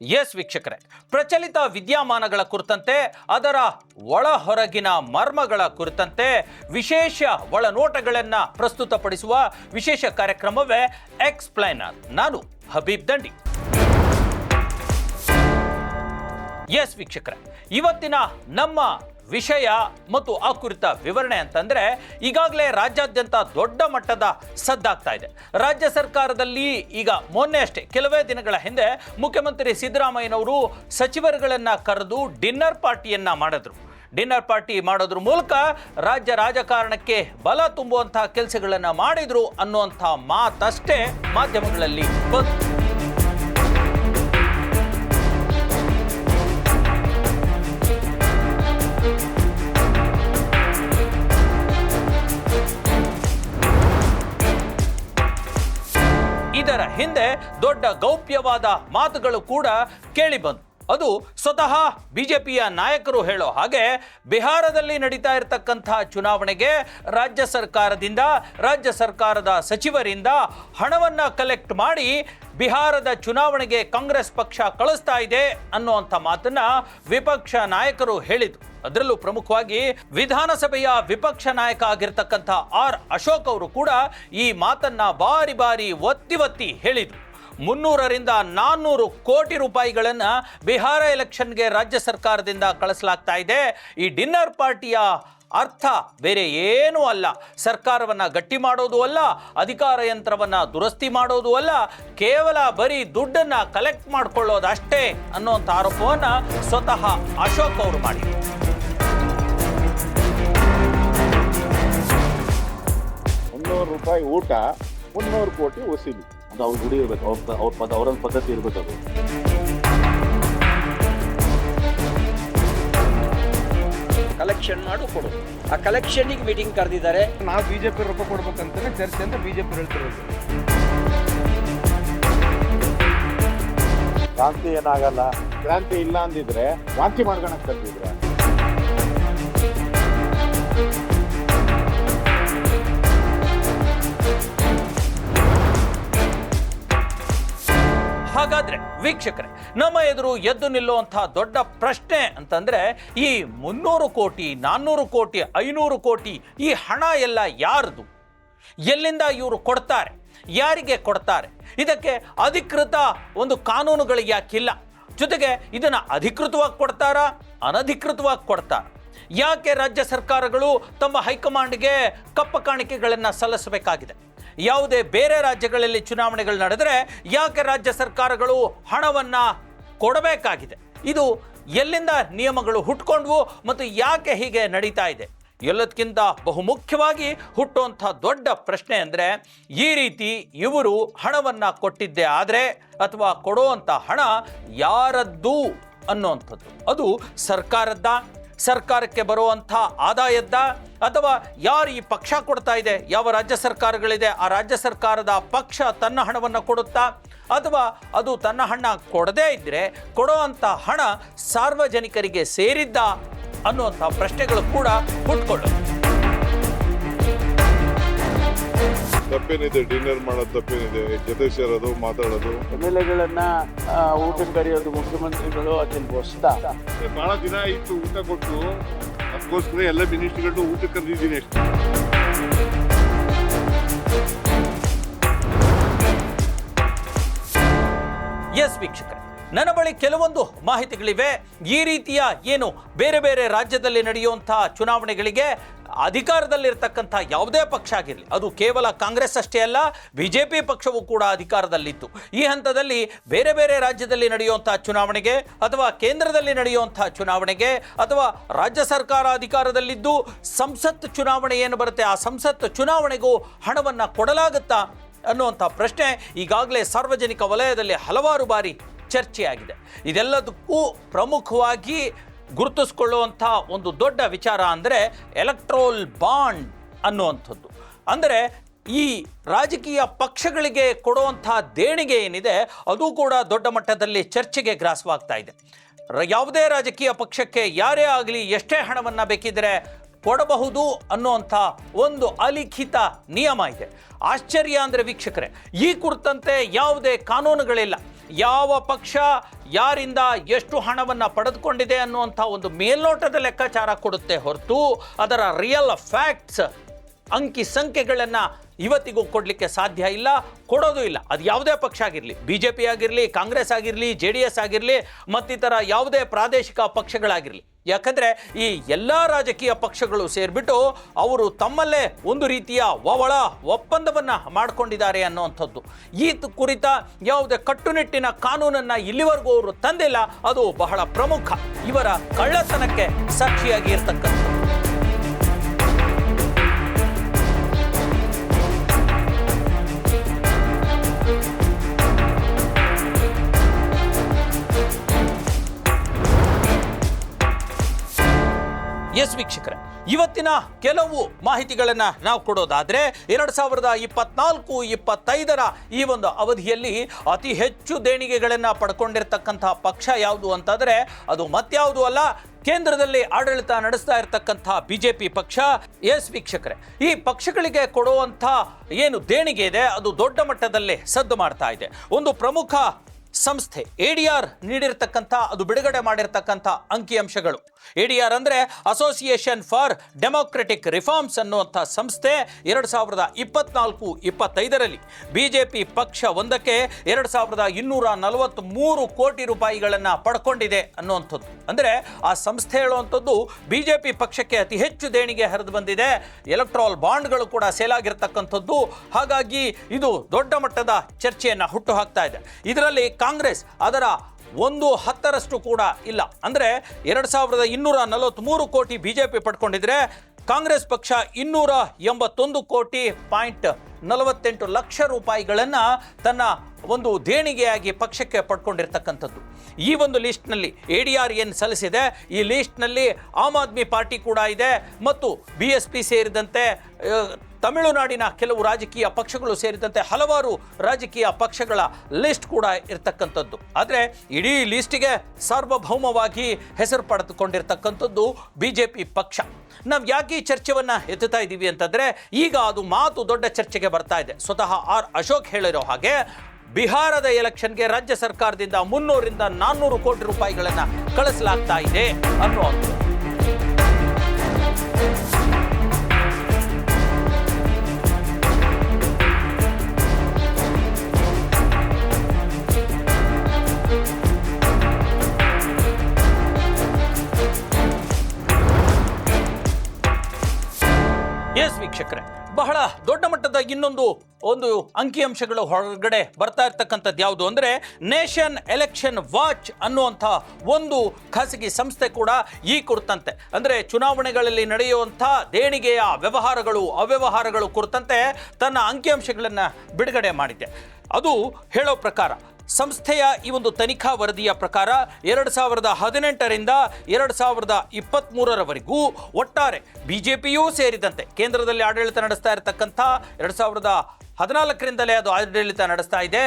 S ವೀಕ್ಷಕರೇ, ಪ್ರಚಲಿತ ವಿದ್ಯಮಾನಗಳ ಕುರಿತಂತೆ, ಅದರ ಒಳ ಹೊರಗಿನ ಮರ್ಮಗಳ ಕುರಿತಂತೆ ವಿಶೇಷ ಒಳನೋಟಗಳನ್ನು ಪ್ರಸ್ತುತಪಡಿಸುವ ವಿಶೇಷ ಕಾರ್ಯಕ್ರಮವೇ ಎಕ್ಸ್ಪ್ಲೈನರ್ ನಾನು ಹಬೀಬ್ ದಂಡಿ. ಎಸ್ ವೀಕ್ಷಕರೇ, ಇವತ್ತಿನ ನಮ್ಮ ವಿಷಯ ಮತ್ತು ಆ ಕುರಿತ ವಿವರಣೆ ಅಂತಂದರೆ ಈಗಾಗಲೇ ರಾಜ್ಯಾದ್ಯಂತ ದೊಡ್ಡ ಮಟ್ಟದ ಸದ್ದಾಗ್ತಾ ಇದೆ. ರಾಜ್ಯ ಸರ್ಕಾರದಲ್ಲಿ ಈಗ ಮೊನ್ನೆ ಅಷ್ಟೇ, ಕೆಲವೇ ದಿನಗಳ ಹಿಂದೆ ಮುಖ್ಯಮಂತ್ರಿ ಸಿದ್ದರಾಮಯ್ಯನವರು ಸಚಿವರುಗಳನ್ನು ಕರೆದು ಡಿನ್ನರ್ ಪಾರ್ಟಿಯನ್ನು ಮಾಡಿದ್ರು. ಡಿನ್ನರ್ ಪಾರ್ಟಿ ಮಾಡೋದ್ರ ಮೂಲಕ ರಾಜ್ಯ ರಾಜಕಾರಣಕ್ಕೆ ಬಲ ತುಂಬುವಂತಹ ಕೆಲಸಗಳನ್ನು ಮಾಡಿದ್ರು ಅನ್ನುವಂಥ ಮಾತಷ್ಟೇ ಮಾಧ್ಯಮಗಳಲ್ಲಿ ಬಂತು. ಹಿಂದೆ ದೊಡ್ಡ ಗೌಪ್ಯವಾದ ಮಾತುಗಳು ಕೂಡ ಕೇಳಿಬಂತು ಅದು ಸ್ವತಃ ಬಿಜೆಪಿಯ ನಾಯಕರು ಹೇಳೋ ಹಾಗೆ ಬಿಹಾರದಲ್ಲಿ ನಡೀತಾ ಇರತಕ್ಕಂಥ ಚುನಾವಣೆಗೆ ರಾಜ್ಯ ಸರ್ಕಾರದಿಂದ, ರಾಜ್ಯ ಸರ್ಕಾರದ ಸಚಿವರಿಂದ ಹಣವನ್ನು ಕಲೆಕ್ಟ್ ಮಾಡಿ ಬಿಹಾರದ ಚುನಾವಣೆಗೆ ಕಾಂಗ್ರೆಸ್ ಪಕ್ಷ ಕಳಿಸ್ತಾ ಇದೆ ಅನ್ನುವಂಥ ಮಾತನ್ನ ವಿಪಕ್ಷ ನಾಯಕರು ಹೇಳಿದರು. ಅದರಲ್ಲೂ ಪ್ರಮುಖವಾಗಿ ವಿಧಾನಸಭೆಯ ವಿಪಕ್ಷ ನಾಯಕ ಆಗಿರ್ತಕ್ಕಂಥ ಆರ್ ಅಶೋಕ್ ಅವರು ಕೂಡ ಈ ಮಾತನ್ನ ಬಾರಿ ಬಾರಿ ಒತ್ತಿ ಒತ್ತಿ ಹೇಳಿದರು. ಮುನ್ನೂರರಿಂದ ನಾನ್ನೂರು ಕೋಟಿ ರೂಪಾಯಿಗಳನ್ನು ಬಿಹಾರ ಎಲೆಕ್ಷನ್ಗೆ ರಾಜ್ಯ ಸರ್ಕಾರದಿಂದ ಕಳಿಸಲಾಗ್ತಾ ಇದೆ. ಈ ಡಿನ್ನರ್ ಪಾರ್ಟಿಯ ಅರ್ಥ ಬೇರೆ ಏನೂ ಅಲ್ಲ. ಸರ್ಕಾರವನ್ನು ಗಟ್ಟಿ ಮಾಡೋದು ಅಲ್ಲ, ಅಧಿಕಾರ ಯಂತ್ರವನ್ನು ದುರಸ್ತಿ ಮಾಡೋದು ಅಲ್ಲ, ಕೇವಲ ಬರೀ ದುಡ್ಡನ್ನು ಕಲೆಕ್ಟ್ ಮಾಡ್ಕೊಳ್ಳೋದಷ್ಟೇ ಅನ್ನೋಂಥ ಆರೋಪವನ್ನು ಸ್ವತಃ ಅಶೋಕ್ ಅವರು ಮಾಡಿದರು. ಮುನ್ನೂರು ರೂಪಾಯಿ ಊಟ, ಮುನ್ನೂರು ಕೋಟಿ ವಸೂಲಿ ಅದು ಅವ್ರ ಗುಡಿ ಇರ್ಬೇಕು. ಅವ್ರ ಅವ್ರ ಪದ ಅವ್ರ ಪದ್ಧತಿ ಇರ್ಬೇಕು ಅದು. ಕಲೆಕ್ಷನ್ ಮಾಡು ಕೊಡು. ಆ ಕಲೆಕ್ಷನ್ನಿಗೆ ಮೀಟಿಂಗ್ ಕರೆದಿದ್ದಾರೆ. ನಾವು ಬಿಜೆಪಿ ರೊಕ್ಕ ಕೊಡ್ಬೇಕಂತಾನೆ ಚರ್ಚೆ ಅಂತ ಬಿಜೆಪಿ ಹೇಳ್ತಿರೋದು. ಕ್ರಾಂತಿ ಏನಾಗಲ್ಲ. ಕ್ರಾಂತಿ ಇಲ್ಲ ಅಂದಿದ್ರೆ ವಾಂತಿ ಮಾಡ್ಕೊಳಕ್ ಕಲ್ತಿದ್ರೆ ಹಾಗಾದ್ರೆ ವೀಕ್ಷಕರೇ, ನಮ್ಮ ಎದುರು ಎದ್ದು ನಿಲ್ಲುವಂತಹ ದೊಡ್ಡ ಪ್ರಶ್ನೆ ಅಂತಂದ್ರೆ, ಈ ಮುನ್ನೂರು ಕೋಟಿ, ನಾನ್ನೂರು ಕೋಟಿ, ಐನೂರು ಕೋಟಿ ಈ ಹಣ ಎಲ್ಲ ಯಾರದು? ಎಲ್ಲಿಂದ ಇವರು ಕೊಡ್ತಾರೆ? ಯಾರಿಗೆ ಕೊಡ್ತಾರೆ? ಇದಕ್ಕೆ ಅಧಿಕೃತ ಒಂದು ಕಾನೂನುಗಳು ಯಾಕಿಲ್ಲ ಜೊತೆಗೆ ಇದನ್ನ ಅಧಿಕೃತವಾಗಿ ಕೊಡ್ತಾರಾ? ಅನಧಿಕೃತವಾಗಿ ಕೊಡ್ತಾರ? ಯಾಕೆ ರಾಜ್ಯ ಸರ್ಕಾರಗಳು ತಮ್ಮ ಹೈಕಮಾಂಡ್ಗೆ ಕಪ್ಪ ಕಾಣಿಕೆಗಳನ್ನು ಸಲ್ಲಿಸಬೇಕಾಗಿದೆ? ಯಾವುದೇ ಬೇರೆ ರಾಜ್ಯಗಳಲ್ಲಿ ಚುನಾವಣೆಗಳು ನಡೆದರೆ ಯಾಕೆ ರಾಜ್ಯ ಸರ್ಕಾರಗಳು ಹಣವನ್ನು ಕೊಡಬೇಕಾಗಿದೆ? ಇದು ಎಲ್ಲಿಂದ ನಿಯಮಗಳು ಹುಟ್ಕೊಂಡ್ವು ಮತ್ತು ಯಾಕೆ ಹೀಗೆ ನಡೀತಾ ಇದೆ? ಎಲ್ಲದಕ್ಕಿಂತ ಬಹುಮುಖ್ಯವಾಗಿ ಹುಟ್ಟುವಂಥ ದೊಡ್ಡ ಪ್ರಶ್ನೆ ಅಂದರೆ, ಈ ರೀತಿ ಇವರು ಹಣವನ್ನು ಕೊಟ್ಟಿದ್ದೇ ಆದರೆ ಅಥವಾ ಕೊಡುವಂಥ ಹಣ ಯಾರದ್ದು ಅನ್ನುವಂಥದ್ದು. ಅದು ಸರ್ಕಾರದ್ದ ಸರ್ಕಾರಕ್ಕೆ ಬರುವಂಥ ಆದಾಯದ್ದ ಅಥವಾ ಯಾರು ಈ ಪಕ್ಷ ಕೊಡ್ತಾ ಇದೆ, ಯಾವ ರಾಜ್ಯ ಸರ್ಕಾರಗಳಿದೆ, ಆ ರಾಜ್ಯ ಸರ್ಕಾರದ ಪಕ್ಷ ತನ್ನ ಹಣವನ್ನು ಕೊಡುತ್ತಾ ಅಥವಾ ಅದು ತನ್ನ ಹಣ ಕೊಡದೇ ಇದ್ದರೆ ಕೊಡುವಂಥ ಹಣ ಸಾರ್ವಜನಿಕರಿಗೆ ಸೇರಿದ್ದ ಅನ್ನುವಂಥ ಪ್ರಶ್ನೆಗಳು ಕೂಡ ಹುಟ್ಕೊಳ್ಳುತ್ತೆ ತಪ್ಪೇನಿದೆ ಡಿನ್ನರ್ ಮಾಡೋದು ತಪ್ಪೇನಿದೆ ಜೊತೆ ಸೇರೋದು ಮಾತಾಡೋದು. ಎಂ ಎಲ್ ಎಗಳನ್ನ ಊಟಕ್ಕೆ ಕರೆಯೋದು ಮುಖ್ಯಮಂತ್ರಿಗಳು ಅದನ್ನ ಹೊಸದ ಬಹಳ ದಿನ ಇತ್ತು ಊಟ ಕೊಟ್ಟು. ಅದಕ್ಕೋಸ್ಕರ ಎಲ್ಲ ಮಿನಿಸ್ಟ್ರಿಗಳು ಊಟ ಕರೆದಿದ್ದೀನಿ ಅಷ್ಟೇ. ಎಸ್ ವೀಕ್ಷಕರೇ ನನ್ನ ಬಳಿ ಕೆಲವೊಂದು ಮಾಹಿತಿಗಳಿವೆ. ಈ ರೀತಿಯ ಏನು ಬೇರೆ ಬೇರೆ ರಾಜ್ಯದಲ್ಲಿ ನಡೆಯುವಂತಹ ಚುನಾವಣೆಗಳಿಗೆ ಅಧಿಕಾರದಲ್ಲಿರ್ತಕ್ಕಂಥ ಯಾವುದೇ ಪಕ್ಷ ಆಗಿರಲಿ, ಅದು ಕೇವಲ ಕಾಂಗ್ರೆಸ್ ಅಷ್ಟೇ ಅಲ್ಲ ಬಿ ಜೆ ಪಿ ಪಕ್ಷವೂ ಕೂಡ ಅಧಿಕಾರದಲ್ಲಿತ್ತು. ಈ ಹಂತದಲ್ಲಿ ಬೇರೆ ಬೇರೆ ರಾಜ್ಯದಲ್ಲಿ ನಡೆಯುವಂಥ ಚುನಾವಣೆಗೆ ಅಥವಾ ಕೇಂದ್ರದಲ್ಲಿ ನಡೆಯುವಂಥ ಚುನಾವಣೆಗೆ ಅಥವಾ ರಾಜ್ಯ ಸರ್ಕಾರ ಅಧಿಕಾರದಲ್ಲಿದ್ದು ಸಂಸತ್ ಚುನಾವಣೆ ಏನು ಬರುತ್ತೆ, ಆ ಸಂಸತ್ ಚುನಾವಣೆಗೂ ಹಣವನ್ನು ಕೊಡಲಾಗುತ್ತಾ ಅನ್ನುವಂಥ ಪ್ರಶ್ನೆ ಈಗಾಗಲೇ ಸಾರ್ವಜನಿಕ ವಲಯದಲ್ಲಿ ಹಲವಾರು ಬಾರಿ ಚರ್ಚೆಯಾಗಿದೆ. ಇದೆಲ್ಲದಕ್ಕೂ ಪ್ರಮುಖವಾಗಿ ಗುರುತಿಸ್ಕೊಳ್ಳುವಂಥ ಒಂದು ದೊಡ್ಡ ವಿಚಾರ ಅಂದರೆ ಎಲೆಕ್ಟ್ರೋಲ್ ಬಾಂಡ್ ಅನ್ನುವಂಥದ್ದು. ಅಂದರೆ ಈ ರಾಜಕೀಯ ಪಕ್ಷಗಳಿಗೆ ಕೊಡುವಂಥ ದೇಣಿಗೆ ಏನಿದೆ, ಅದು ಕೂಡ ದೊಡ್ಡ ಮಟ್ಟದಲ್ಲಿ ಚರ್ಚೆಗೆ ಗ್ರಾಸವಾಗ್ತಾ ಇದೆ. ಯಾವುದೇ ರಾಜಕೀಯ ಪಕ್ಷಕ್ಕೆ ಯಾರೇ ಆಗಲಿ ಎಷ್ಟೇ ಹಣವನ್ನು ಬೇಕಿದ್ರೆ ಕೊಡಬಹುದು ಅನ್ನುವಂಥ ಒಂದು ಅಲಿಖಿತ ನಿಯಮ ಇದೆ. ಆಶ್ಚರ್ಯ ಅಂದರೆ ವೀಕ್ಷಕರೇ, ಈ ಕುರಿತಂತೆ ಯಾವುದೇ ಕಾನೂನುಗಳಿಲ್ಲ. ಯಾವ ಪಕ್ಷ ಯಾರಿಂದ ಎಷ್ಟು ಹಣವನ್ನು ಪಡೆದುಕೊಂಡಿದೆ ಅನ್ನುವಂಥ ಒಂದು ಮೇಲ್ನೋಟದ ಲೆಕ್ಕಾಚಾರ ಕೊಡುತ್ತೆ ಹೊರತು ಅದರ ರಿಯಲ್ ಫ್ಯಾಕ್ಟ್ಸ್ ಅಂಕಿ ಸಂಖ್ಯೆಗಳನ್ನು ಇವತ್ತಿಗೂ ಕೊಡಲಿಕ್ಕೆ ಸಾಧ್ಯ ಇಲ್ಲ, ಕೊಡೋದು ಇಲ್ಲ. ಅದು ಯಾವುದೇ ಪಕ್ಷ ಆಗಿರಲಿ ಬಿ ಜೆ ಪಿ ಆಗಿರಲಿ, ಕಾಂಗ್ರೆಸ್ ಆಗಿರಲಿ, ಜೆ ಡಿ ಎಸ್ ಆಗಿರಲಿ, ಮತ್ತಿತರ ಯಾವುದೇ ಪ್ರಾದೇಶಿಕ ಪಕ್ಷಗಳಾಗಿರಲಿ. ಯಾಕಂದರೆ ಈ ಎಲ್ಲ ರಾಜಕೀಯ ಪಕ್ಷಗಳು ಸೇರಿಬಿಟ್ಟು ಅವರು ತಮ್ಮಲ್ಲೇ ಒಂದು ರೀತಿಯ ಒವಳ ಒಪ್ಪಂದವನ್ನು ಮಾಡಿಕೊಂಡಿದ್ದಾರೆ ಅನ್ನುವಂಥದ್ದು. ಈ ಕುರಿತ ಯಾವುದೇ ಕಟ್ಟುನಿಟ್ಟಿನ ಕಾನೂನನ್ನು ಇಲ್ಲಿವರೆಗೂ ಅವರು ತಂದಿಲ್ಲ, ಅದು ಬಹಳ ಪ್ರಮುಖ. ಇವರ ಕಳ್ಳತನಕ್ಕೆ ಸಾಕ್ಷಿಯಾಗಿ ಇರ್ತಕ್ಕಂಥದ್ದು. ಎಸ್ ವೀಕ್ಷಕರೇ, ಇವತ್ತಿನ ಕೆಲವು ಮಾಹಿತಿಗಳನ್ನು ನಾವು ಕೊಡೋದಾದರೆ, ಎರಡು ಸಾವಿರದ ಇಪ್ಪತ್ನಾಲ್ಕು, ಇಪ್ಪತ್ತೈದರ ಈ ಒಂದು ಅವಧಿಯಲ್ಲಿ ಅತಿ ಹೆಚ್ಚು ದೇಣಿಗೆಗಳನ್ನು ಪಡ್ಕೊಂಡಿರ್ತಕ್ಕಂಥ ಪಕ್ಷ ಯಾವುದು ಅಂತಂದರೆ, ಅದು ಮತ್ಯಾವುದು ಅಲ್ಲ, ಕೇಂದ್ರದಲ್ಲಿ ಆಡಳಿತ ನಡೆಸ್ತಾ ಇರತಕ್ಕಂಥ ಬಿ ಜೆ ಪಿ ಪಕ್ಷ. ಎಸ್ ವೀಕ್ಷಕರೇ, ಈ ಪಕ್ಷಗಳಿಗೆ ಕೊಡುವಂಥ ಏನು ದೇಣಿಗೆ ಇದೆ, ಅದು ದೊಡ್ಡ ಮಟ್ಟದಲ್ಲಿ ಸದ್ದು ಮಾಡ್ತಾ ಇದೆ. ಒಂದು ಪ್ರಮುಖ ಸಂಸ್ಥೆ, ಎ ಡಿ ಆರ್ ನೀಡಿರ್ತಕ್ಕಂಥ, ಅದು ಬಿಡುಗಡೆ ಮಾಡಿರ್ತಕ್ಕಂಥ ಅಂಕಿಅಂಶಗಳು. ಎ ಡಿ ಆರ್ ಅಂದರೆ ಅಸೋಸಿಯೇಷನ್ ಫಾರ್ ಡೆಮೋಕ್ರೆಟಿಕ್ ರಿಫಾರ್ಮ್ಸ್ ಅನ್ನುವಂಥ ಸಂಸ್ಥೆ ಎರಡು ಸಾವಿರದ ಇಪ್ಪತ್ನಾಲ್ಕು, ಇಪ್ಪತ್ತೈದರಲ್ಲಿ. ಬಿ ಜೆ ಪಿ ಪಕ್ಷ ಒಂದಕ್ಕೆ ಎರಡು ಸಾವಿರದ ಇನ್ನೂರ ನಲವತ್ತ್ಮೂರು ಕೋಟಿ ರೂಪಾಯಿಗಳನ್ನು ಪಡ್ಕೊಂಡಿದೆ ಅನ್ನುವಂಥದ್ದು. ಅಂದರೆ ಆ ಸಂಸ್ಥೆ ಹೇಳುವಂಥದ್ದು ಬಿ ಜೆ ಪಿ ಪಕ್ಷಕ್ಕೆ ಅತಿ ಹೆಚ್ಚು ದೇಣಿಗೆ ಹರಿದು ಬಂದಿದೆ. ಎಲೆಕ್ಟ್ರಾಲ್ ಬಾಂಡ್ಗಳು ಕೂಡ ಸೇಲಾಗಿರ್ತಕ್ಕಂಥದ್ದು ಹಾಗಾಗಿ ಇದು ದೊಡ್ಡ ಮಟ್ಟದ ಚರ್ಚೆಯನ್ನು ಹುಟ್ಟು ಹಾಕ್ತಾ ಇದೆ. ಇದರಲ್ಲಿ ಕಾಂಗ್ರೆಸ್ ಅದರ ಒಂದು ಹತ್ತರಷ್ಟು ಕೂಡ ಇಲ್ಲ. ಅಂದರೆ ಎರಡು ಸಾವಿರದ ಇನ್ನೂರ ನಲವತ್ತ್ಮೂರು ಕೋಟಿ ಬಿ ಜೆ ಪಿ ಪಡ್ಕೊಂಡಿದ್ರೆ ಕಾಂಗ್ರೆಸ್ ಪಕ್ಷ ಇನ್ನೂರ ಎಂಬತ್ತೊಂದು ಕೋಟಿ ಪಾಯಿಂಟ್ ನಲವತ್ತೆಂಟು ಲಕ್ಷ ರೂಪಾಯಿಗಳನ್ನು ತನ್ನ ಒಂದು ದೇಣಿಗೆಯಾಗಿ ಪಕ್ಷಕ್ಕೆ ಪಡ್ಕೊಂಡಿರ್ತಕ್ಕಂಥದ್ದು. ಈ ಒಂದು ಲಿಸ್ಟ್ನಲ್ಲಿ ಎ ಡಿ ಆರ್ ಏನು ಸಲ್ಲಿಸಿದೆ, ಈ ಲಿಸ್ಟ್ನಲ್ಲಿ ಆಮ್ ಆದ್ಮಿ ಪಾರ್ಟಿ ಕೂಡ ಇದೆ, ಮತ್ತು ಬಿ ಎಸ್ ಪಿ ಸೇರಿದಂತೆ ತಮಿಳುನಾಡಿನ ಕೆಲವು ರಾಜಕೀಯ ಪಕ್ಷಗಳು ಸೇರಿದಂತೆ ಹಲವಾರು ರಾಜಕೀಯ ಪಕ್ಷಗಳ ಲಿಸ್ಟ್ ಕೂಡ ಇರತಕ್ಕಂಥದ್ದು. ಆದರೆ ಇಡೀ ಲಿಸ್ಟಿಗೆ ಸಾರ್ವಭೌಮವಾಗಿ ಹೆಸರು ಪಡೆದುಕೊಂಡಿರ್ತಕ್ಕಂಥದ್ದು ಬಿ ಜೆ ಪಿ ಪಕ್ಷ. ನಾವು ಯಾಕೆ ಈ ಚರ್ಚೆವನ್ನು ಎತ್ತುತ್ತಾ ಇದ್ದೀವಿ ಅಂತಂದರೆ ಈಗ ಅದು ಮಾತು ದೊಡ್ಡ ಚರ್ಚೆಗೆ ಬರ್ತಾ ಇದೆ. ಸ್ವತಃ ಆರ್ ಅಶೋಕ್ ಹೇಳಿರೋ ಹಾಗೆ ಬಿಹಾರದ ಎಲೆಕ್ಷನ್ಗೆ ರಾಜ್ಯ ಸರ್ಕಾರದಿಂದ ಮುನ್ನೂರಿಂದ ನಾನ್ನೂರು ಕೋಟಿ ರೂಪಾಯಿಗಳನ್ನು ಕಳಿಸಲಾಗ್ತಾ ಇದೆ ಅನ್ನುವಂಥದ್ದು ವೀಕ್ಷಕರೇ, ಬಹಳ ದೊಡ್ಡ ಮಟ್ಟದ ಇನ್ನೊಂದು ಒಂದು ಅಂಕಿಅಂಶಗಳು ಹೊರಗಡೆ ಬರ್ತಾ ಇರ್ತಕ್ಕಂಥದ್ದು ಯಾವುದು ಅಂದರೆ ನೇಷನ್ ಎಲೆಕ್ಷನ್ ವಾಚ್ ಅನ್ನುವಂಥ ಒಂದು ಖಾಸಗಿ ಸಂಸ್ಥೆ ಕೂಡ ಈ ಕುರಿತಂತೆ. ಅಂದರೆ ಚುನಾವಣೆಗಳಲ್ಲಿ ನಡೆಯುವಂಥ ದೇಣಿಗೆಯ ವ್ಯವಹಾರಗಳು, ಅವ್ಯವಹಾರಗಳು ಕುರಿತಂತೆ ತನ್ನ ಅಂಕಿಅಂಶಗಳನ್ನು ಬಿಡುಗಡೆ ಮಾಡಿದೆ. ಅದು ಹೇಳೋ ಪ್ರಕಾರ ಸಂಸ್ಥೆಯ ಈ ಒಂದು ತನಿಖಾ ವರದಿಯ ಪ್ರಕಾರ ಎರಡು ಸಾವಿರದ ಹದಿನೆಂಟರಿಂದ ಎರಡು ಸಾವಿರದ ಇಪ್ಪತ್ತ್ಮೂರರವರೆಗೂ ಒಟ್ಟಾರೆ ಬಿ ಜೆ ಪಿಯೂ ಸೇರಿದಂತೆ ಕೇಂದ್ರದಲ್ಲಿ ಆಡಳಿತ ನಡೆಸ್ತಾ ಇರತಕ್ಕಂಥ ಎರಡು ಸಾವಿರದ ಹದಿನಾಲ್ಕರಿಂದಲೇ ಅದು ಆಡಳಿತ ನಡೆಸ್ತಾ ಇದೆ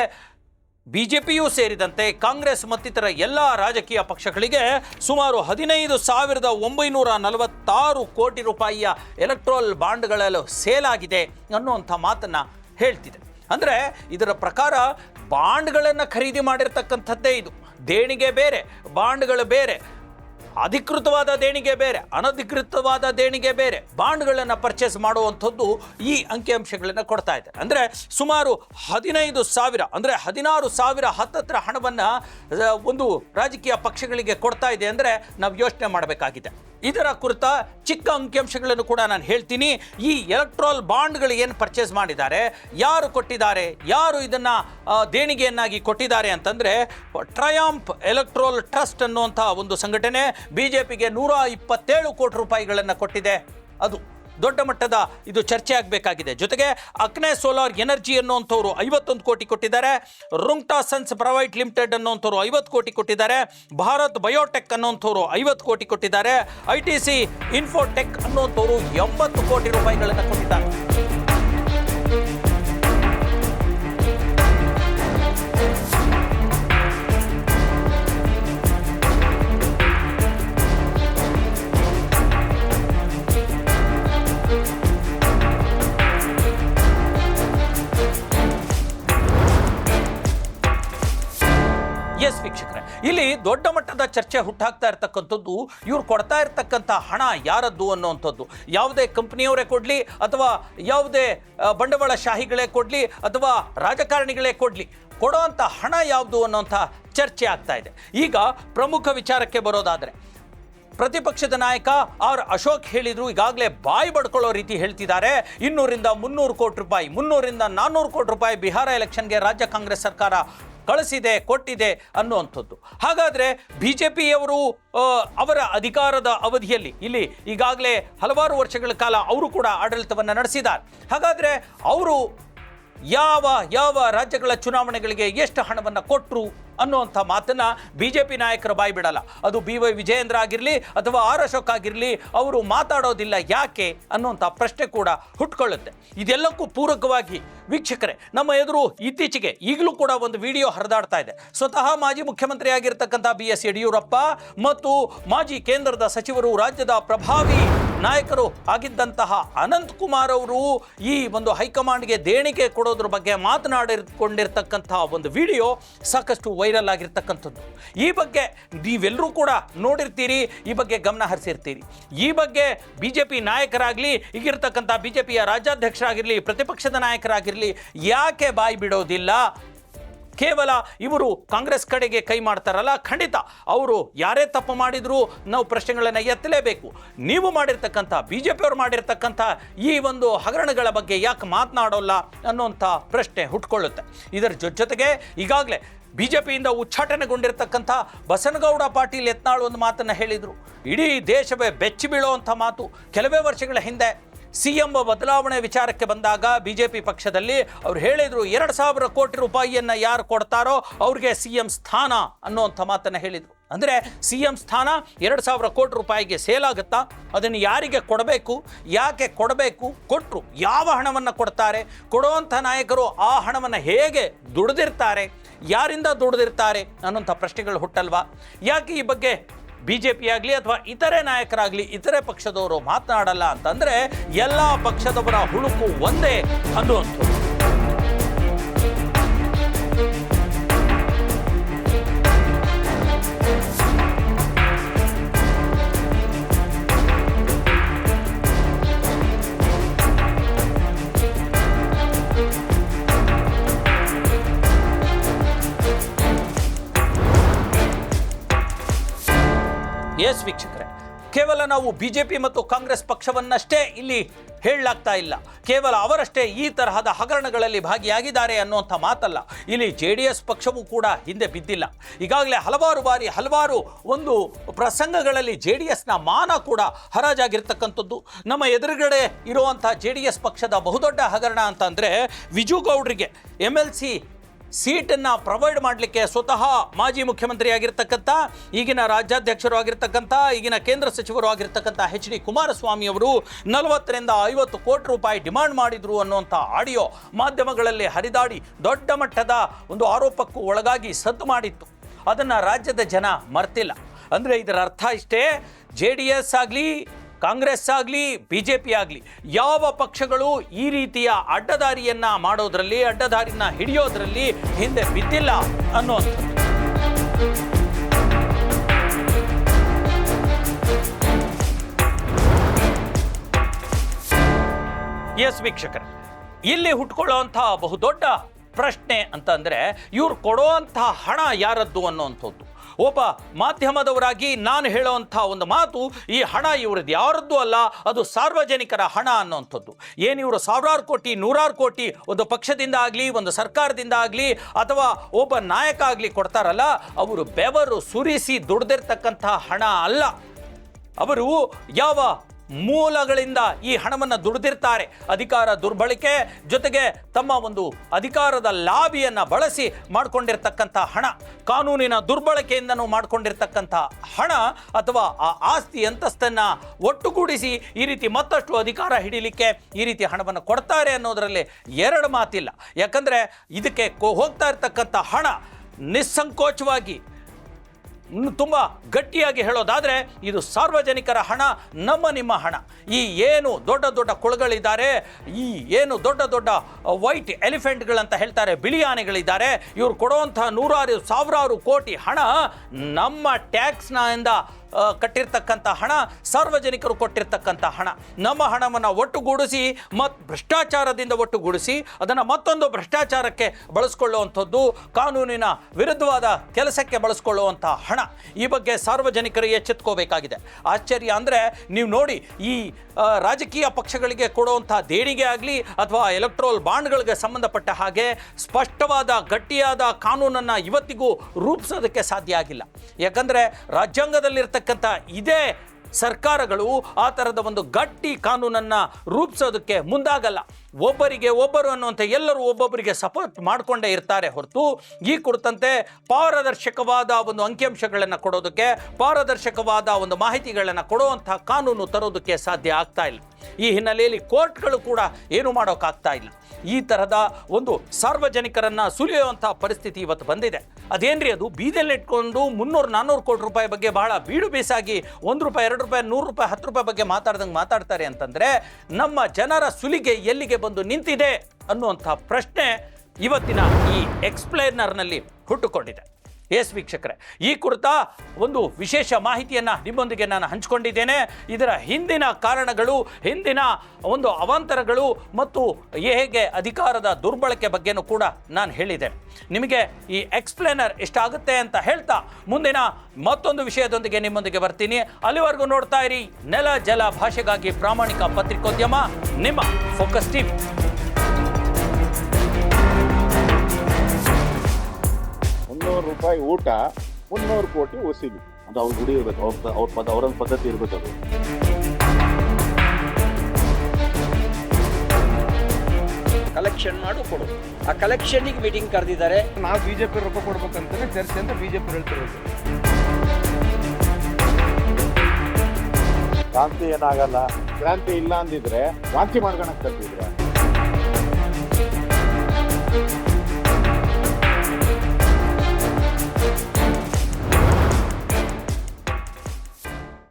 ಬಿ ಜೆ ಪಿಯೂ ಸೇರಿದಂತೆ ಕಾಂಗ್ರೆಸ್ ಮತ್ತಿತರ ಎಲ್ಲ ರಾಜಕೀಯ ಪಕ್ಷಗಳಿಗೆ ಸುಮಾರು ಹದಿನೈದು ಸಾವಿರದ ಒಂಬೈನೂರ ನಲವತ್ತಾರು ಕೋಟಿ ರೂಪಾಯಿಯ ಎಲೆಕ್ಟ್ರೋಲ್ ಬಾಂಡ್ಗಳಲ್ಲೂ ಆಗಿದೆ ಅನ್ನುವಂಥ ಮಾತನ್ನು ಹೇಳ್ತಿದೆ. ಅಂದರೆ ಇದರ ಪ್ರಕಾರ ಬಾಂಡ್ಗಳನ್ನು ಖರೀದಿ ಮಾಡಿರ್ತಕ್ಕಂಥದ್ದೇ ಇದು. ದೇಣಿಗೆ ಬೇರೆ, ಬಾಂಡ್ಗಳು ಬೇರೆ, ಅಧಿಕೃತವಾದ ದೇಣಿಗೆ ಬೇರೆ, ಅನಧಿಕೃತವಾದ ದೇಣಿಗೆ ಬೇರೆ, ಬಾಂಡ್ಗಳನ್ನು ಪರ್ಚೇಸ್ ಮಾಡುವಂಥದ್ದು ಈ ಅಂಕಿಅಂಶಗಳನ್ನು ಕೊಡ್ತಾ ಇದೆ. ಅಂದರೆ ಸುಮಾರು ಹದಿನೈದು ಸಾವಿರ, ಅಂದರೆ ಹದಿನಾರು ಸಾವಿರ ಹತ್ತತ್ರ ಹಣವನ್ನು ಒಂದು ರಾಜಕೀಯ ಪಕ್ಷಗಳಿಗೆ ಕೊಡ್ತಾ ಇದೆ ಅಂದರೆ ನಾವು ಯೋಚನೆ ಮಾಡಬೇಕಾಗಿದೆ. ಇದರ ಕುರಿತ ಚಿಕ್ಕ ಅಂಕಿಅಂಶಗಳನ್ನು ಕೂಡ ನಾನು ಹೇಳ್ತೀನಿ. ಈ ಎಲೆಕ್ಟ್ರಾಲ್ ಬಾಂಡ್ಗಳು ಏನು ಪರ್ಚೇಸ್ ಮಾಡಿದ್ದಾರೆ, ಯಾರು ಕೊಟ್ಟಿದ್ದಾರೆ, ಯಾರು ಇದನ್ನು ದೇಣಿಗೆಯನ್ನಾಗಿ ಕೊಟ್ಟಿದ್ದಾರೆ ಅಂತಂದರೆ ಟ್ರಯಾಂಪ್ ಎಲೆಕ್ಟ್ರೋಲ್ ಟ್ರಸ್ಟ್ ಅನ್ನುವಂಥ ಒಂದು ಸಂಘಟನೆ ಬಿ ಜೆ ಪಿಗೆ ನೂರ ಇಪ್ಪತ್ತೇಳು ಕೋಟಿ ರೂಪಾಯಿಗಳನ್ನು ಕೊಟ್ಟಿದೆ. ಅದು ದೊಡ್ಡ ಮಟ್ಟದ ಇದು ಚರ್ಚೆ ಆಗಬೇಕಾಗಿದೆ. ಜೊತೆಗೆ ಅಕ್ನೆ ಸೋಲಾರ್ ಎನರ್ಜಿ ಅನ್ನುವಂಥವ್ರು ಐವತ್ತೊಂದು ಕೋಟಿ ಕೊಟ್ಟಿದ್ದಾರೆ. ರುಂಗ್ಟಾ ಸನ್ಸ್ ಪ್ರೈವೇಟ್ ಲಿಮಿಟೆಡ್ ಅನ್ನುವಂಥವ್ರು ಐವತ್ತು ಕೋಟಿ ಕೊಟ್ಟಿದ್ದಾರೆ. ಭಾರತ್ ಬಯೋಟೆಕ್ ಅನ್ನುವಂಥವ್ರು ಐವತ್ತು ಕೋಟಿ ಕೊಟ್ಟಿದ್ದಾರೆ. ಐ ಟಿ ಸಿ ಇನ್ಫೋಟೆಕ್ ಅನ್ನುವಂಥವ್ರು ಎಂಬತ್ತು ಕೋಟಿ ರೂಪಾಯಿಗಳನ್ನು ಕೊಟ್ಟಿದ್ದಾರೆ. ದೊಡ್ಡ ಮಟ್ಟದ ಚರ್ಚೆ ಹುಟ್ಟಾಕ್ತಾ ಇರ್ತಕ್ಕಂಥದ್ದು, ಇವ್ರು ಕೊಡ್ತಾ ಇರ್ತಕ್ಕಂಥ ಹಣ ಯಾರದ್ದು ಅನ್ನುವಂಥದ್ದು. ಯಾವುದೇ ಕಂಪ್ನಿಯವರೇ ಕೊಡಲಿ, ಅಥವಾ ಯಾವುದೇ ಬಂಡವಾಳ ಬಂಡವಾಳಶಾಹಿಗಳೇ ಕೊಡಲಿ, ಅಥವಾ ರಾಜಕಾರಣಿಗಳೇ ಕೊಡಲಿ ಕೊಡೋವಂಥ ಹಣ ಯಾವುದು ಅನ್ನೋಂಥ ಚರ್ಚೆ ಆಗ್ತಾ ಇದೆ. ಈಗ ಪ್ರಮುಖ ವಿಚಾರಕ್ಕೆ ಬರೋದಾದರೆ, ಪ್ರತಿಪಕ್ಷದ ನಾಯಕ ಆರ್ ಅಶೋಕ್ ಹೇಳಿದ್ರು, ಈಗಾಗಲೇ ಬಾಯಿ ಬಡ್ಕೊಳ್ಳೋ ರೀತಿ ಹೇಳ್ತಿದ್ದಾರೆ. ಇನ್ನೂರಿಂದ ಮುನ್ನೂರು ಕೋಟಿ ರೂಪಾಯಿ, ಮುನ್ನೂರಿಂದ ನಾನ್ನೂರು ಕೋಟಿ ರೂಪಾಯಿ ಬಿಹಾರ ಎಲೆಕ್ಷನ್ಗೆ ರಾಜ್ಯ ಕಾಂಗ್ರೆಸ್ ಸರ್ಕಾರ ಕಳಿಸಿದೆ, ಕೊಟ್ಟಿದೆ ಅನ್ನುವಂಥದ್ದು. ಹಾಗಾದರೆ ಬಿ ಜೆ ಪಿಯವರು ಅವರ ಅಧಿಕಾರದ ಅವಧಿಯಲ್ಲಿ, ಇಲ್ಲಿ ಈಗಾಗಲೇ ಹಲವಾರು ವರ್ಷಗಳ ಕಾಲ ಅವರು ಕೂಡ ಆಡಳಿತವನ್ನು ನಡೆಸಿದ್ದಾರೆ. ಹಾಗಾದರೆ ಅವರು ಯಾವ ಯಾವ ರಾಜ್ಯಗಳ ಚುನಾವಣೆಗಳಿಗೆ ಎಷ್ಟು ಹಣವನ್ನು ಕೊಟ್ಟರು ಅನ್ನುವಂಥ ಮಾತನ್ನು ಬಿ ಜೆ ಪಿ ನಾಯಕರು ಬಾಯಿ ಬಿಡಲ್ಲ. ಅದು ಬಿ ವೈ ವಿಜಯೇಂದ್ರ ಆಗಿರಲಿ ಅಥವಾ ಆರ್ ಅಶೋಕ್ ಆಗಿರಲಿ, ಅವರು ಮಾತಾಡೋದಿಲ್ಲ ಯಾಕೆ ಅನ್ನುವಂಥ ಪ್ರಶ್ನೆ ಕೂಡ ಹುಟ್ಕೊಳ್ಳುತ್ತೆ. ಇದೆಲ್ಲಕ್ಕೂ ಪೂರಕವಾಗಿ ವೀಕ್ಷಕರೇ, ನಮ್ಮ ಎದುರು ಇತ್ತೀಚೆಗೆ ಈಗಲೂ ಕೂಡ ಒಂದು ವಿಡಿಯೋ ಹರಿದಾಡ್ತಾ ಇದೆ. ಸ್ವತಃ ಮಾಜಿ ಮುಖ್ಯಮಂತ್ರಿ ಆಗಿರ್ತಕ್ಕಂಥ ಬಿ ಎಸ್ ಯಡಿಯೂರಪ್ಪ ಮತ್ತು ಮಾಜಿ ಕೇಂದ್ರದ ಸಚಿವರು, ರಾಜ್ಯದ ಪ್ರಭಾವಿ ನಾಯಕರು ಆಗಿದ್ದಂತಹ ಅನಂತ್ ಕುಮಾರ್ ಅವರು ಈ ಒಂದು ಹೈಕಮಾಂಡ್ಗೆ ದೇಣಿಗೆ ಕೊಡೋದ್ರ ಬಗ್ಗೆ ಮಾತನಾಡಿಕೊಂಡಿರ್ತಕ್ಕಂತಹ ಒಂದು ವಿಡಿಯೋ ಸಾಕಷ್ಟು ವೈರಲ್ ಆಗಿರ್ತಕ್ಕಂಥದ್ದು ಈ ಬಗ್ಗೆ ನೀವೆಲ್ಲರೂ ಕೂಡ ನೋಡಿರ್ತೀರಿ, ಈ ಬಗ್ಗೆ ಗಮನ ಹರಿಸಿರ್ತೀರಿ. ಈ ಬಗ್ಗೆ ಬಿ ಜೆ ಪಿ ನಾಯಕರಾಗಲಿ, ಈಗಿರ್ತಕ್ಕಂಥ ಬಿ ಜೆ ಪಿಯ ರಾಜ್ಯಾಧ್ಯಕ್ಷರಾಗಿರಲಿ, ಪ್ರತಿಪಕ್ಷದ ನಾಯಕರಾಗಿರಲಿ, ಯಾಕೆ ಬಾಯಿ ಬಿಡೋದಿಲ್ಲ? ಕೇವಲ ಇವರು ಕಾಂಗ್ರೆಸ್ ಕಡೆಗೆ ಕೈ ಮಾಡ್ತಾರಲ್ಲ, ಖಂಡಿತ ಅವರು ಯಾರೇ ತಪ್ಪು ಮಾಡಿದರೂ ನಾವು ಪ್ರಶ್ನೆಗಳನ್ನು ಎತ್ತಲೇಬೇಕು. ನೀವು ಮಾಡಿರ್ತಕ್ಕಂಥ ಬಿ ಜೆ ಪಿಯವರು ಮಾಡಿರ್ತಕ್ಕಂಥ ಈ ಒಂದು ಹಗರಣಗಳ ಬಗ್ಗೆ ಯಾಕೆ ಮಾತನಾಡೋಲ್ಲ ಅನ್ನುವಂಥ ಪ್ರಶ್ನೆ ಹುಟ್ಕೊಳ್ಳುತ್ತೆ. ಇದರ ಜೊತೆಗೆ ಈಗಾಗಲೇ ಬಿ ಜೆ ಪಿಯಿಂದ ಉಚ್ಚಾಟನೆಗೊಂಡಿರ್ತಕ್ಕಂಥ ಬಸನಗೌಡ ಪಾಟೀಲ್ ಯತ್ನಾಳ್ ಒಂದು ಮಾತನ್ನು ಹೇಳಿದರು. ಇಡೀ ದೇಶವೇ ಬೆಚ್ಚಿ ಬೀಳುವಂಥ ಮಾತು. ಕೆಲವೇ ವರ್ಷಗಳ ಹಿಂದೆ ಸಿ ಎಂ ಬದಲಾವಣೆ ವಿಚಾರಕ್ಕೆ ಬಂದಾಗ ಬಿ ಜೆ ಪಿ ಪಕ್ಷದಲ್ಲಿ ಅವ್ರು ಹೇಳಿದರು, ಎರಡು ಸಾವಿರ ಕೋಟಿ ರೂಪಾಯಿಯನ್ನು ಯಾರು ಕೊಡ್ತಾರೋ ಅವ್ರಿಗೆ ಸಿ ಎಂ ಸ್ಥಾನ ಅನ್ನುವಂಥ ಮಾತನ್ನು ಹೇಳಿದರು. ಅಂದರೆ ಸಿ ಎಂ ಸ್ಥಾನ ಎರಡು ಸಾವಿರ ಕೋಟಿ ರೂಪಾಯಿಗೆ ಸೇಲ್ ಆಗುತ್ತಾ? ಅದನ್ನು ಯಾರಿಗೆ ಕೊಡಬೇಕು? ಯಾಕೆ ಕೊಡಬೇಕು? ಕೊಟ್ಟರು ಯಾವ ಹಣವನ್ನು ಕೊಡ್ತಾರೆ? ಕೊಡುವಂಥ ನಾಯಕರು ಆ ಹಣವನ್ನು ಹೇಗೆ ದುಡಿದಿರ್ತಾರೆ? ಯಾರಿಂದ ದುಡಿದಿರ್ತಾರೆ ಅನ್ನೋಂಥ ಪ್ರಶ್ನೆಗಳು ಹುಟ್ಟಲ್ವಾ? ಯಾಕೆ ಈ ಬಗ್ಗೆ ಬಿ ಜೆ ಪಿ ಆಗಲಿ ಅಥವಾ ಇತರೆ ನಾಯಕರಾಗಲಿ, ಇತರೆ ಪಕ್ಷದವರು ಮಾತನಾಡಲ್ಲ ಅಂತಂದರೆ, ಎಲ್ಲ ಪಕ್ಷದವರ ಹುಳುಕು ಒಂದೇ ಅನ್ನುವಂಥದ್ದು. ನಾವು ಬಿ ಜೆ ಪಿ ಮತ್ತು ಕಾಂಗ್ರೆಸ್ ಪಕ್ಷವನ್ನಷ್ಟೇ ಇಲ್ಲಿ ಹೇಳಲಾಗ್ತಾ ಇಲ್ಲ. ಕೇವಲ ಅವರಷ್ಟೇ ಈ ತರಹದ ಹಗರಣಗಳಲ್ಲಿ ಭಾಗಿಯಾಗಿದ್ದಾರೆ ಅನ್ನುವಂಥ ಮಾತಲ್ಲ. ಇಲ್ಲಿ ಜೆ ಡಿ ಎಸ್ ಪಕ್ಷವೂ ಕೂಡ ಹಿಂದೆ ಬಿದ್ದಿಲ್ಲ. ಈಗಾಗಲೇ ಹಲವಾರು ಬಾರಿ ಹಲವಾರು ಒಂದು ಪ್ರಸಂಗಗಳಲ್ಲಿ ಜೆ ಡಿ ಎಸ್ನ ಮಾನ ಕೂಡ ಹರಾಜಾಗಿರ್ತಕ್ಕಂಥದ್ದು. ನಮ್ಮ ಎದುರುಗಡೆ ಇರುವಂಥ ಜೆ ಡಿ ಎಸ್ ಪಕ್ಷದ ಬಹುದೊಡ್ಡ ಹಗರಣ ಅಂತಂದರೆ ವಿಜುಗೌಡ್ರಿಗೆ ಎಂ ಎಲ್ ಸಿ ಸೀಟನ್ನು ಪ್ರೊವೈಡ್ ಮಾಡಲಿಕ್ಕೆ ಸ್ವತಃ ಮಾಜಿ ಮುಖ್ಯಮಂತ್ರಿ ಆಗಿರ್ತಕ್ಕಂಥ, ಈಗಿನ ರಾಜ್ಯಾಧ್ಯಕ್ಷರು ಆಗಿರ್ತಕ್ಕಂಥ, ಈಗಿನ ಕೇಂದ್ರ ಸಚಿವರು ಆಗಿರ್ತಕ್ಕಂಥ ಎಚ್ ಡಿ ಕುಮಾರಸ್ವಾಮಿ ಅವರು ನಲವತ್ತರಿಂದ ಐವತ್ತು ಕೋಟಿ ರೂಪಾಯಿ ಡಿಮಾಂಡ್ ಮಾಡಿದರು ಅನ್ನುವಂಥ ಆಡಿಯೋ ಮಾಧ್ಯಮಗಳಲ್ಲಿ ಹರಿದಾಡಿ ದೊಡ್ಡ ಮಟ್ಟದ ಒಂದು ಆರೋಪಕ್ಕೂ ಒಳಗಾಗಿ ಸದ್ದು ಮಾಡಿತ್ತು. ಅದನ್ನು ರಾಜ್ಯದ ಜನ ಮರ್ತಿಲ್ಲ. ಅಂದರೆ ಇದರ ಅರ್ಥ ಇಷ್ಟೇ, ಜೆ ಡಿ ಎಸ್ ಆಗಲಿ ಕಾಂಗ್ರೆಸ್ ಆಗಲಿ ಬಿ ಜೆ ಪಿ ಆಗಲಿ, ಯಾವ ಪಕ್ಷಗಳು ಈ ರೀತಿಯ ಅಡ್ಡದಾರಿಯನ್ನ ಮಾಡೋದ್ರಲ್ಲಿ ಅಡ್ಡದಾರಿನ ಹಿಡಿಯೋದ್ರಲ್ಲಿ ಹಿಂದೆ ಬಿದ್ದಿಲ್ಲ ಅನ್ನೋದು ಎಸ್ ವೀಕ್ಷಕರ, ಇಲ್ಲಿ ಹುಟ್ಕೊಳ್ಳುವಂಥ ಬಹುದೊಡ್ಡ ಪ್ರಶ್ನೆ ಅಂತಂದರೆ, ಇವ್ರು ಕೊಡುವಂಥ ಹಣ ಯಾರದ್ದು ಅನ್ನುವಂಥದ್ದು ಒಬ್ಬ ಮಾಧ್ಯಮದವರಾಗಿ ನಾನು ಹೇಳುವಂಥ ಒಂದು ಮಾತು, ಈ ಹಣ ಇವ್ರದ್ದು ಯಾರದ್ದು ಅಲ್ಲ, ಅದು ಸಾರ್ವಜನಿಕರ ಹಣ ಅನ್ನುವಂಥದ್ದು. ಏನು ಇವರು ಸಾವಿರಾರು ಕೋಟಿ, ನೂರಾರು ಕೋಟಿ ಒಂದು ಪಕ್ಷದಿಂದ ಆಗಲಿ, ಒಂದು ಸರ್ಕಾರದಿಂದ ಆಗಲಿ, ಅಥವಾ ಒಬ್ಬ ನಾಯಕ ಆಗಲಿ ಕೊಡ್ತಾರಲ್ಲ, ಅವರು ಬೆವರು ಸುರಿಸಿ ದುಡ್ದಿರ್ತಕ್ಕಂಥ ಹಣ ಅಲ್ಲ. ಅವರು ಯಾವ ಮೂಲಗಳಿಂದ ಈ ಹಣವನ್ನು ದುಡಿದಿರ್ತಾರೆ. ಅಧಿಕಾರ ದುರ್ಬಳಕೆ ಜೊತೆಗೆ ತಮ್ಮ ಒಂದು ಅಧಿಕಾರದ ಲಾಭಿಯನ್ನು ಬಳಸಿ ಮಾಡಿಕೊಂಡಿರ್ತಕ್ಕಂಥ ಹಣ. ಕಾನೂನಿನ ದುರ್ಬಳಕೆಯಿಂದನೂ ಮಾಡಿಕೊಂಡಿರ್ತಕ್ಕಂಥ ಹಣ ಅಥವಾ ಆ ಆಸ್ತಿ ಅಂತಸ್ತನ್ನು ಒಟ್ಟುಗೂಡಿಸಿ ಈ ರೀತಿ ಮತ್ತಷ್ಟು ಅಧಿಕಾರ ಹಿಡಿಲಿಕ್ಕೆ ಈ ರೀತಿ ಹಣವನ್ನು ಕೊಡ್ತಾರೆ ಅನ್ನೋದರಲ್ಲಿ ಎರಡು ಮಾತಿಲ್ಲ. ಯಾಕಂದರೆ ಇದಕ್ಕೆ ಹೋಗ್ತಾ ಇರ್ತಕ್ಕಂಥ ಹಣ ನಿಸ್ಸಂಕೋಚವಾಗಿ ತುಂಬ ಗಟ್ಟಿಯಾಗಿ ಹೇಳೋದಾದರೆ ಇದು ಸಾರ್ವಜನಿಕರ ಹಣ, ನಮ್ಮ ನಿಮ್ಮ ಹಣ. ಈ ಏನು ದೊಡ್ಡ ದೊಡ್ಡ ಕೊಳಗಳಿದ್ದಾರೆ, ಈ ಏನು ದೊಡ್ಡ ದೊಡ್ಡ ವೈಟ್ ಎಲಿಫೆಂಟ್ಗಳಂತ ಹೇಳ್ತಾರೆ ಬಿಳಿ ಆನೆಗಳಿದ್ದಾರೆ ಇವ್ರು ಕೊಡುವಂತಹ ನೂರಾರು, ಸಾವಿರಾರು ಕೋಟಿ ಹಣ ನಮ್ಮ ಟ್ಯಾಕ್ಸ್ನಿಂದ ಕಟ್ಟಿರ್ತಕ್ಕಂಥ ಹಣ, ಸಾರ್ವಜನಿಕರು ಕೊಟ್ಟಿರ್ತಕ್ಕಂಥ ಹಣ. ನಮ್ಮ ಹಣವನ್ನು ಒಟ್ಟುಗೂಡಿಸಿ ಮತ್ತು ಭ್ರಷ್ಟಾಚಾರದಿಂದ ಒಟ್ಟುಗೂಡಿಸಿ, ಅದನ್ನು ಮತ್ತೊಂದು ಭ್ರಷ್ಟಾಚಾರಕ್ಕೆ ಬಳಸ್ಕೊಳ್ಳುವಂಥದ್ದು, ಕಾನೂನಿನ ವಿರುದ್ಧವಾದ ಕೆಲಸಕ್ಕೆ ಬಳಸ್ಕೊಳ್ಳುವಂಥ ಹಣ. ಈ ಬಗ್ಗೆ ಸಾರ್ವಜನಿಕರು ಎಚ್ಚೆತ್ಕೋಬೇಕಾಗಿದೆ. ಆಶ್ಚರ್ಯ ಅಂದರೆ, ನೀವು ನೋಡಿ, ಈ ರಾಜಕೀಯ ಪಕ್ಷಗಳಿಗೆ ಕೊಡುವಂಥ ದೇಣಿಗೆ ಆಗಲಿ, ಅಥವಾ ಎಲೆಕ್ಟ್ರೋಲ್ ಬಾಂಡ್ಗಳಿಗೆ ಸಂಬಂಧಪಟ್ಟ ಹಾಗೆ ಸ್ಪಷ್ಟವಾದ, ಗಟ್ಟಿಯಾದ ಕಾನೂನನ್ನು ಇವತ್ತಿಗೂ ರೂಪಿಸೋದಕ್ಕೆ ಸಾಧ್ಯ ಆಗಿಲ್ಲ. ಯಾಕಂದರೆ ರಾಜ್ಯಾಂಗದಲ್ಲಿರ್ತಕ್ಕಂಥ ಇದೇ ಸರ್ಕಾರಗಳು ಆ ಥರದ ಒಂದು ಗಟ್ಟಿ ಕಾನೂನನ್ನು ರೂಪಿಸೋದಕ್ಕೆ ಮುಂದಾಗಲ್ಲ. ಒಬ್ಬರಿಗೆ ಒಬ್ಬರು ಅನ್ನುವಂಥ ಎಲ್ಲರೂ ಒಬ್ಬೊಬ್ಬರಿಗೆ ಸಪೋರ್ಟ್ ಮಾಡಿಕೊಂಡೇ ಇರ್ತಾರೆ ಹೊರತು ಈ ಕುರಿತಂತೆ ಪಾರದರ್ಶಕವಾದ ಒಂದು ಅಂಕಿಅಂಶಗಳನ್ನು ಕೊಡೋದಕ್ಕೆ, ಪಾರದರ್ಶಕವಾದ ಒಂದು ಮಾಹಿತಿಗಳನ್ನು ಕೊಡುವಂಥ ಕಾನೂನು ತರೋದಕ್ಕೆ ಸಾಧ್ಯ ಆಗ್ತಾ ಇಲ್ಲ. ಈ ಹಿನ್ನೆಲೆಯಲ್ಲಿ ಕೋರ್ಟ್ಗಳು ಕೂಡ ಏನು ಮಾಡೋಕ್ಕಾಗ್ತಾ ಇಲ್ಲ. ಈ ತರಹದ ಒಂದು ಸಾರ್ವಜನಿಕರನ್ನು ಸುಲಿಯುವಂಥ ಪರಿಸ್ಥಿತಿ ಇವತ್ತು ಬಂದಿದೆ. ಅದೇನ್ರಿ ಅದು? ಬೀದಿಯಲ್ಲಿ ಇಟ್ಕೊಂಡು ಮುನ್ನೂರು ನಾನ್ನೂರು ಕೋಟಿ ರೂಪಾಯಿ ಬಗ್ಗೆ ಬಹಳ ಬೀಡು ಬೀಸಾಗಿ ಒಂದು ರೂಪಾಯಿ, ಎರಡು ರೂಪಾಯಿ, ನೂರು ರೂಪಾಯಿ, ಹತ್ತು ರೂಪಾಯಿ ಬಗ್ಗೆ ಮಾತಾಡ್ದಂಗೆ ಮಾತಾಡ್ತಾರೆ ಅಂತಂದರೆ ನಮ್ಮ ಜನರ ಸುಲಿಗೆ ಎಲ್ಲಿಗೆ ಬಂದು ನಿಂತಿದೆ ಅನ್ನುವಂಥ ಪ್ರಶ್ನೆ ಇವತ್ತಿನ ಈ ಎಕ್ಸ್ಪ್ಲೇನರ್ನಲ್ಲಿ ಹುಟ್ಟುಕೊಂಡಿದೆ. ಎಸ್ ವೀಕ್ಷಕರೇ, ಈ ಕುರಿತ ಒಂದು ವಿಶೇಷ ಮಾಹಿತಿಯನ್ನು ನಿಮ್ಮೊಂದಿಗೆ ನಾನು ಹಂಚಿಕೊಂಡಿದ್ದೇನೆ. ಇದರ ಹಿಂದಿನ ಕಾರಣಗಳು, ಹಿಂದಿನ ಒಂದು ಅವಾಂತರಗಳು ಮತ್ತು ಹೇಗೆ ಅಧಿಕಾರದ ದುರ್ಬಳಕೆ ಬಗ್ಗೆನೂ ಕೂಡ ನಾನು ಹೇಳಿದೆ ನಿಮಗೆ ಈ ಎಕ್ಸ್ಪ್ಲೇನರ್ ಇಷ್ಟ ಆಗುತ್ತೆ ಅಂತ ಹೇಳ್ತಾ ಮುಂದಿನ ಮತ್ತೊಂದು ವಿಷಯದೊಂದಿಗೆ ನಿಮ್ಮೊಂದಿಗೆ ಬರ್ತೀನಿ. ಅಲ್ಲಿವರೆಗೂ ನೋಡ್ತಾ ಇರಿ, ನೆಲ ಜಲ ಭಾಷೆಗಾಗಿ ಪ್ರಾಮಾಣಿಕ ಪತ್ರಿಕೋದ್ಯಮ, ನಿಮ್ಮ ಫೋಕಸ್ ಟಿವಿ ಮುನ್ನೂರು ರೂಪಾಯಿ ಊಟ ಮುನ್ನೂರು ಕೋಟಿ ವಸೂಲಿ ಅದು ಅವ್ರ ಗುಡಿ ಇರ್ಬೇಕು ಅವ್ರ ಅವ್ರ ಪದ ಅವರೊಂದು ಪದ್ಧತಿ ಇರ್ಬೇಕು ಅದು. ಕಲೆಕ್ಷನ್ ಮಾಡು ಕೊಡು. ಆ ಕಲೆಕ್ಷನ್ಗೆ ಮೀಟಿಂಗ್ ಕರೆದಿದ್ದಾರೆ. ನಾವು ಬಿಜೆಪಿ ರೊಕ್ಕ ಕೊಡ್ಬೇಕಂತಾನೆ ಚರ್ಚೆ ಅಂತ ಬಿಜೆಪಿ ಹೇಳ್ತಿರೋದು. ಕ್ರಾಂತಿ ಏನಾಗಲ್ಲ. ಕ್ರಾಂತಿ ಇಲ್ಲ ಅಂದಿದ್ರೆ ವಾಂತಿ ಮಾಡ್ಕೊಳಕ್ ಕಲ್ತಿದ್ರ